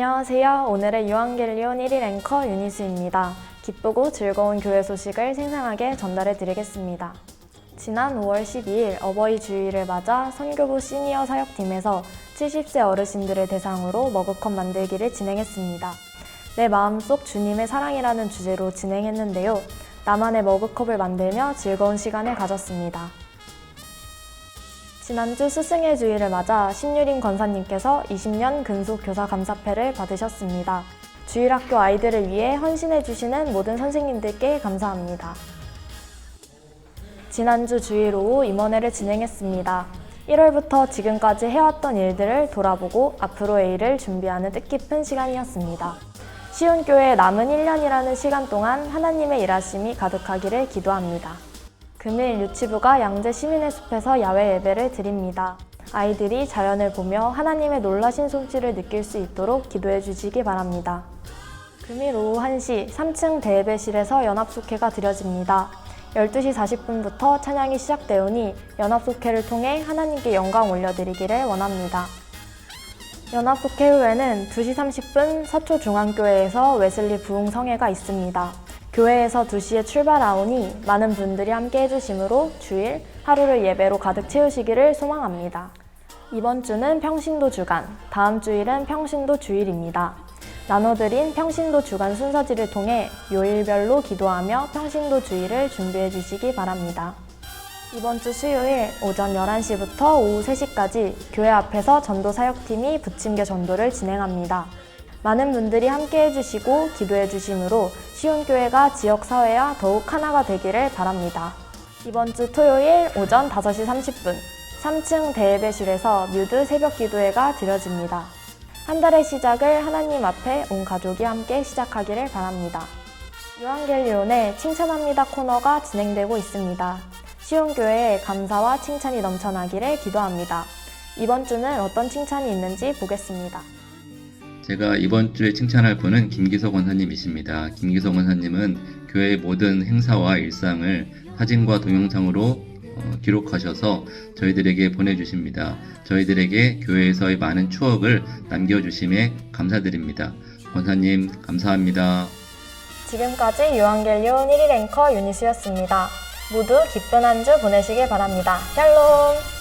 안녕하세요. 오늘의 유한겔리온 1일 앵커 유니수입니다. 기쁘고 즐거운 교회 소식을 생생하게 전달해 드리겠습니다. 지난 5월 12일 어버이 주일을 맞아 선교부 시니어 사역팀에서 70세 어르신들을 대상으로 머그컵 만들기를 진행했습니다. 내 마음속 주님의 사랑이라는 주제로 진행했는데요. 나만의 머그컵을 만들며 즐거운 시간을 가졌습니다. 지난주 스승의 주일을 맞아 신유림 권사님께서 20년 근속 교사 감사패를 받으셨습니다. 주일학교 아이들을 위해 헌신해 주시는 모든 선생님들께 감사합니다. 지난주 주일 오후 임원회를 진행했습니다. 1월부터 지금까지 해왔던 일들을 돌아보고 앞으로의 일을 준비하는 뜻깊은 시간이었습니다. 시온교회 남은 1년이라는 시간 동안 하나님의 일하심이 가득하기를 기도합니다. 금일 유치부가 양재 시민의 숲에서 야외 예배를 드립니다. 아이들이 자연을 보며 하나님의 놀라신 솜씨를 느낄 수 있도록 기도해 주시기 바랍니다. 금일 오후 1시 3층 대예배실에서 연합속회가 드려집니다. 12시 40분부터 찬양이 시작되오니 연합속회를 통해 하나님께 영광 올려드리기를 원합니다. 연합속회 후에는 2시 30분 서초중앙교회에서 웨슬리 부흥성회가 있습니다. 교회에서 2시에 출발하오니 많은 분들이 함께 해주심으로 주일 하루를 예배로 가득 채우시기를 소망합니다. 이번 주는 평신도 주간, 다음 주일은 평신도 주일입니다. 나눠드린 평신도 주간 순서지를 통해 요일별로 기도하며 평신도 주일을 준비해 주시기 바랍니다. 이번 주 수요일 오전 11시부터 오후 3시까지 교회 앞에서 전도 사역팀이 부침개 전도를 진행합니다. 많은 분들이 함께 해주시고 기도해 주심으로 시온교회가 지역사회와 더욱 하나가 되기를 바랍니다. 이번 주 토요일 오전 5시 30분 3층 대예배실에서 뮤드 새벽 기도회가 드려집니다. 한 달의 시작을 하나님 앞에 온 가족이 함께 시작하기를 바랍니다. 유한겔리온의 칭찬합니다 코너가 진행되고 있습니다. 시온교회에 감사와 칭찬이 넘쳐나기를 기도합니다. 이번 주는 어떤 칭찬이 있는지 보겠습니다. 제가 이번 주에 칭찬할 분은 김기석 원사님이십니다. 김기석 원사님은 교회의 모든 행사와 일상을 사진과 동영상으로 어, 기록하셔서 저희들에게 보내주십니다. 저희들에게 교회에서의 많은 추억을 남겨주심에 감사드립니다. 원사님 감사합니다. 지금까지 유한겔리온 1일 앵커 유니스였습니다. 모두 기쁜 한 주 보내시길 바랍니다. 샬롬!